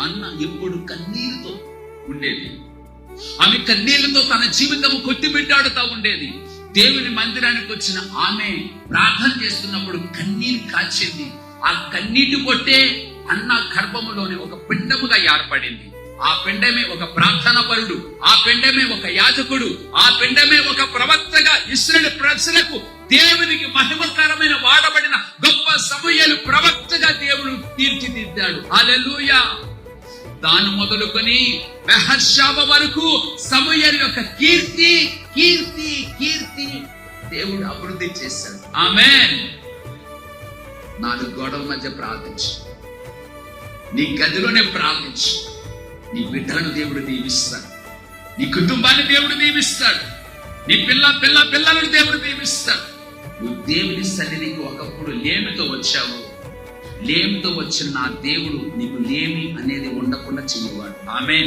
అన్న ఎప్పుడు కన్నీరుతో ఉండేది. ఆమె కన్నీళ్ళతో తన జీవితం కొట్టిమిట్టాడుతూ ఉండేది. దేవుని మందిరానికి వచ్చిన ఆమె ప్రార్థన చేస్తున్నప్పుడు కన్నీరు కాచింది. ఆ కన్నీటి కొట్టే అన్న గర్భములోని ఒక పిండముగా ఏర్పడింది. ఆ పిండమే ఒక ప్రార్థన పరుడు ఆ పిండమే ఒక యాజకుడు ఆ పిండమే ఒక ప్రవక్తగా ఇస్రాయేల్ ప్రజలకు దేవునికి మహిమకరమైన వాడబడిన గొప్ప సమయాలు ప్రవక్తగా దేవుడు తీర్చిదిద్దాడు. అలెలుయా దాన్ని మొదలుకొని మెహర్షాబ వరకు సమూహల యొక్క కీర్తి కీర్తి కీర్తి దేవుడు అభివృద్ధి చేశాడు. ఆమె నాలుగు గోడల మధ్య ప్రార్థించు. నీ గదిలోనే ప్రార్థించు. నీ బిడ్డలను దేవుడు దీవిస్తాడు. నీ కుటుంబాన్ని దేవుడు దీవిస్తాడు. నీ పిల్ల పిల్ల పిల్లలను దేవుడు దీవిస్తాడు. నువ్వు దేవుని సన్నిధికి ఒకప్పుడు లేమితో వచ్చావు. లేమితో వచ్చిన నా దేవుడు నీకు లేమి అనేది ఉండకుండా చేయవాడు ఆమె